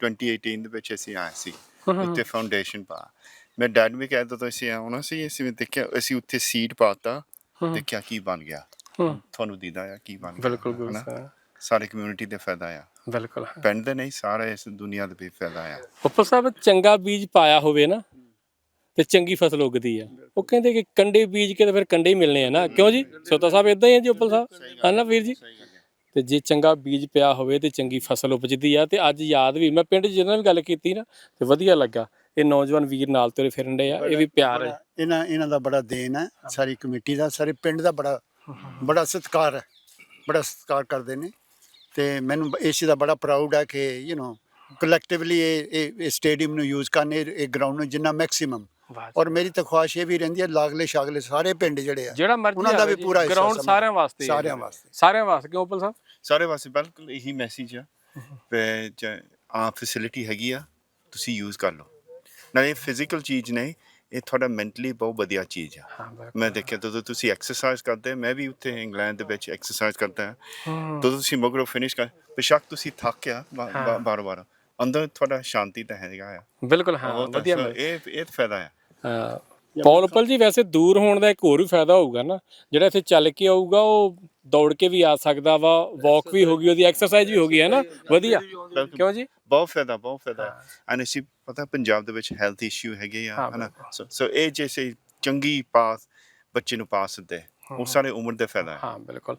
2018 ਦੇ ਵਿੱਚ ਅਸੀਂ ਆਏ ਸੀ ਉੱਤੇ ਫਾਊਂਡੇਸ਼ਨ ਪਾ। ਮੈਂ ਡੈਡ ਵੀ ਕਹਿੰਦਾ ਤਾਂ ਅਸੀਂ ਆਉਣਾ ਸੀ ਅਸੀਂ ਦੇਖਿਆ ਅਸੀਂ ਉੱਥੇ ਸੀਡ ਪਾਤਾ ਦੇਖਿਆ ਕੀ ਬਣ ਗਿਆ। ਤੁਹਾਨੂੰ ਦੀਦਾ ਆ ਕੀ ਬਣ ਗਿਆ ਬਿਲਕੁਲ? ਸਾਹਿਬ ਸਾਰੀ। ਕਮਿਊਨਿਟੀ ਦੇ ਫਾਇਦਾ ਆ। ਬਿਲਕੁਲ। ਪਿੰਡ ਦੇ ਨਹੀਂ ਸਾਰੇ ਇਸ ਦੁਨੀਆ ਦੇ ਵੀ ਫਾਇਦਾ ਆ। ਉੱਪਰ ਸਾਹਿਬ ਚੰਗਾ ਬੀਜ ਪਾਇਆ ਹੋਵੇ ਨਾ ਤੇ ਚੰਗੀ ਫਸਲ ਉਗਦੀ ਆ। ਉਹ ਕਹਿੰਦੇ ਕਿ ਕੰਡੇ ਬੀਜ ਕੇ ਤਾਂ ਫਿਰ ਕੰਡੇ ਹੀ ਮਿਲਣੇ ਆ ਨਾ। ਕਿਉਂ ਜੀ? ਸੋਤਾ ਸਾਹਿਬ ਇਦਾਂ ਹੀ ਹੈ ਜੀ ਉੱਪਰ ਸਾਹਿਬ। ਹਾਂ ਨਾ ਵੀਰ ਜੀ? ਤੇ ਜੇ ਚੰਗਾ ਬੀਜ ਪਿਆ ਹੋਵੇ ਤੇ ਚੰਗੀ ਫਸਲ ਉਪਜਦੀ ਆ ਤੇ ਅੱਜ ਯਾਦ ਵੀ ਮੈਂ ਪਿੰਡ ਜਿਹਨਾਂ ਵੀ ਗੱਲ ਕੀਤੀ ਨਾ ਤੇ ਵਧੀਆ ਲੱਗਾ। ਇਹ ਨੌਜਵਾਨ ਵੀਰ ਨਾਲ ਤੁਰੇ ਫਿਰਨ ਦੇ ਆ ਇਹ ਵੀ ਪਿਆਰ ਹੈ। ਇਹਨਾਂ ਇਹਨਾਂ ਦਾ ਬੜਾ ਦੇਣ ਹੈ ਸਾਰੀ ਕਮੇਟੀ ਦਾ ਸਾਰੇ ਪਿੰਡ ਦਾ ਬੜਾ ਬੜਾ ਸਤਿਕਾਰ ਹੈ ਬੜਾ ਸਤਿਕਾਰ ਕਰਦੇ ਨੇ। ਤੇ ਮੈਨੂੰ ਇਸ ਦਾ ਬੜਾ ਪ੍ਰਾਊਡ ਹੈ ਕਿ ਯੂ نو ਕਲੈਕਟਿਵਲੀ ਇਹ ਇਹ- ਸਟੇਡੀਅਮ ਨੂੰ ਯੂਜ਼ ਕਰਨੇ ਇਹ ਗਰਾਊਂਡ ਨੂੰ ਜਿੰਨਾ ਮੈਕਸਿਮਮ ਔਰ ਮੇਰੀ ਤਾਂ ਖੁਆਇਸ਼ ਇਹ ਵੀ ਰਹਿੰਦੀ ਹੈ ਲਾਗਲੇ ਸ਼ਾਗਲੇ ਸਾਰੇ ਪਿੰਡ ਜਿਹੜੇ ਆ ਜਿਹੜਾ ਮਰਜ਼ੀ ਉਹਨਾਂ ਦਾ ਵੀ ਪੂਰਾ ਗਰਾਊਂਡ ਸਾਰਿਆਂ ਵਾਸਤੇ। ਸਾਰਿਆਂ ਵਾਸਤੇ। ਸਾਰਿਆਂ ਵਾਸਤੇ ਕਿਉਂ ਉੱਪਰ ਸਾਹਿਬ? ਸਾਰੇ ਵਾਸਤੇ ਬਿਲਕੁਲ ਇਹੀ ਮੈਸੇਜ ਆ ਤੇ ਆ ਫੈਸਿਲਿਟੀ ਹੈਗੀ ਆ ਤੁਸੀਂ ਯੂਜ਼ ਕਰ ਲਓ। ਨਾਲੇ ਫਿਜ਼ੀਕਲ ਚੀਜ਼ ਨਹੀਂ ਇਹ ਤੁਹਾਡਾ ਮੈਂਟਲੀ ਬਹੁਤ ਵਧੀਆ ਚੀਜ਼ ਆ। ਮੈਂ ਦੇਖਿਆ ਜਦੋਂ ਤੁਸੀਂ ਐਕਸਰਸਾਈਜ਼ ਕਰਦੇ ਮੈਂ ਵੀ ਉੱਥੇ ਇੰਗਲੈਂਡ ਦੇ ਵਿੱਚ ਐਕਸਰਸਾਈਜ਼ ਕਰਦਾ ਹਾਂ। ਜਦੋਂ ਤੁਸੀਂ ਮਗਰੋਂ ਫਿਨਿਸ਼ ਕਰ ਬੇਸ਼ੱਕ ਤੁਸੀਂ ਥੱਕਿਆ ਬਾਰ ਬਾਰ ਅੰਦਰ ਤੁਹਾਡਾ ਸ਼ਾਂਤੀ ਤਾਂ ਹੈਗਾ ਆ। ਬਿਲਕੁਲ ਹਾਂ। ਵਧੀਆ ਇਹ ਇਹ ਫਾਇਦਾ ਆ। ਹਾਂ। ਪੌਲ ਉੱਪਲ ਜੀ ਵੈਸੇ ਦੂਰ ਹੋਣ ਦਾ ਇੱਕ ਹੋਰ ਵੀ ਫਾਇਦਾ ਹੋਊਗਾ ਨਾ। ਜਿਹੜਾ ਇੱਥੇ ਚੱਲ ਕੇ ਆਊਗਾ ਉਹ ਦੌੜ ਕੇ ਵੀ ਆ ਸਕਦਾ ਵਾ ਵਾਕ ਵੀ ਹੋ ਗਈ ਉਹਦੀ ਐਕਸਰਸਾਈਜ਼ ਵੀ ਹੋ ਗਈ ਹੈ ਨਾ? ਵਧੀਆ। ਕਿਉਂ ਜੀ? ਬਹੁਤ ਫਾਇਦਾ ਬਹੁਤ ਫਾਇਦਾ। ਐਂਡ ਅਸੀਂ ਪਤਾ ਪੰਜਾਬ ਦੇ ਵਿੱਚ ਹੈਲਥ ਇਸ਼ੂ ਹੈਗੇ ਆ ਹਾਂ, ਹਨਾ? ਸੋ ਇਹ ਜੈਸੇ ਚੰਗੀ ਪਾਸ ਬੱਚੇ ਨੂੰ ਪਾਸ ਦਿੰਦੇ ਉਹ ਸਾਰੇ ਉਮਰ ਦੇ ਫਾਇਦਾ ਹੈ। ਹਾਂ ਬਿਲਕੁਲ।